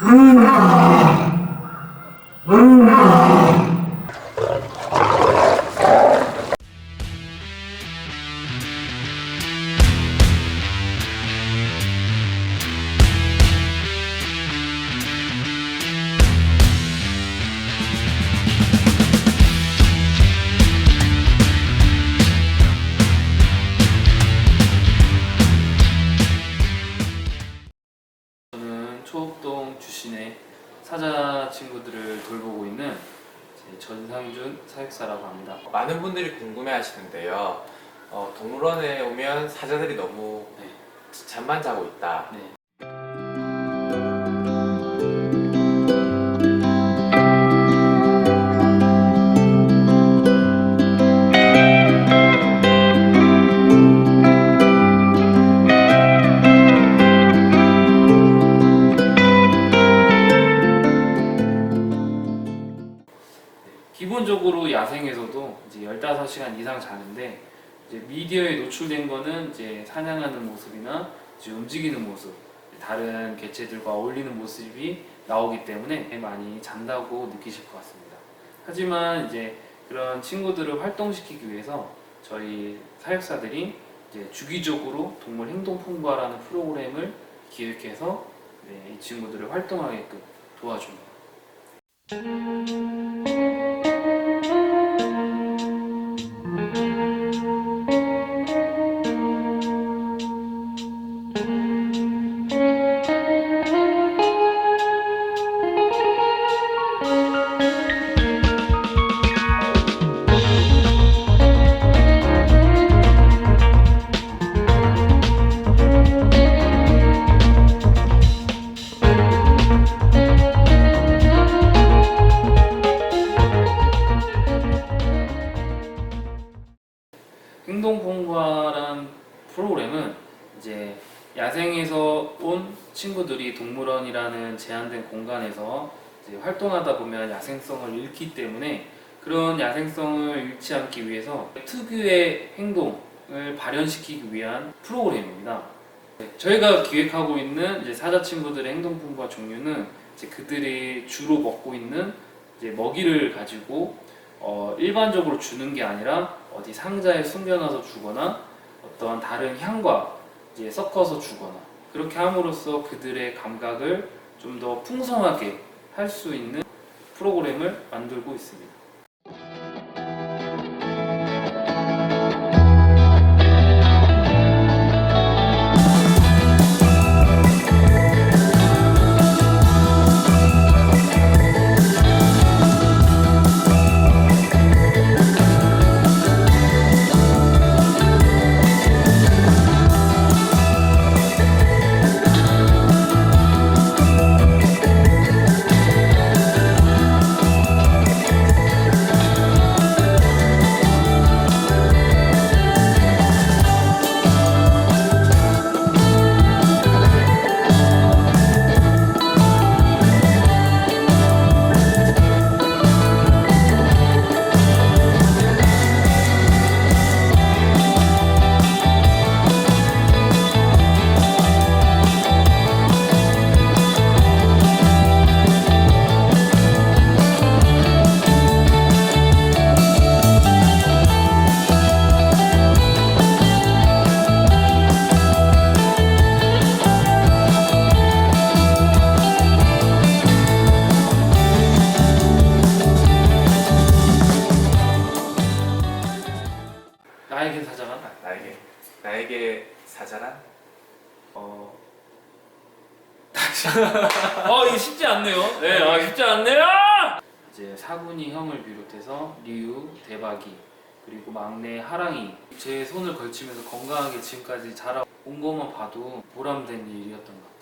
저 초읍동 주신의 사자 친구들을 돌보고 있는 제 전상준 사육사라고 합니다. 많은 분들이 궁금해 하시는데요. 어, 동물원에 오면 사자들이 너무 네. 잠만 자고 있다. 네. 기본적으로 야생에서도 이제 15시간 이상 자는데 이제 미디어에 노출된 거는 이제 사냥하는 모습이나 이제 움직이는 모습, 다른 개체들과 어울리는 모습이 나오기 때문에 많이 잔다고 느끼실 것 같습니다. 하지만 이제 그런 친구들을 활동시키기 위해서 저희 사육사들이 이제 주기적으로 동물 행동 풍부화라는 프로그램을 기획해서 네, 이 친구들을 활동하게끔 도와줍니다. 행동봉과란 프로그램은 이제 야생에서 온 친구들이 동물원이라는 제한된 공간에서 활동하다 보면 야생성을 잃기 때문에 그런 야생성을 잃지 않기 위해서 특유의 행동을 발현시키기 위한 프로그램입니다. 네, 저희가 기획하고 있는 사자 친구들의 행동봉과 종류는 그들이 주로 먹고 있는 먹이를 가지고 어, 일반적으로 주는 게 아니라 어디 상자에 숨겨놔서 주거나 어떤 다른 향과 이제 섞어서 주거나 그렇게 함으로써 그들의 감각을 좀 더 풍성하게 할 수 있는 프로그램을 만들고 있습니다. 나에게 사자란 어. 어, 이게 쉽지 않네요. 네, 아, 쉽지 않네요. 이제 사군이 형을 비롯해서 리우, 대박이 그리고 막내 하랑이 제 손을 걸치면서 건강하게 지금까지 자라온 것만 봐도 보람된 일이었던 것 같아요.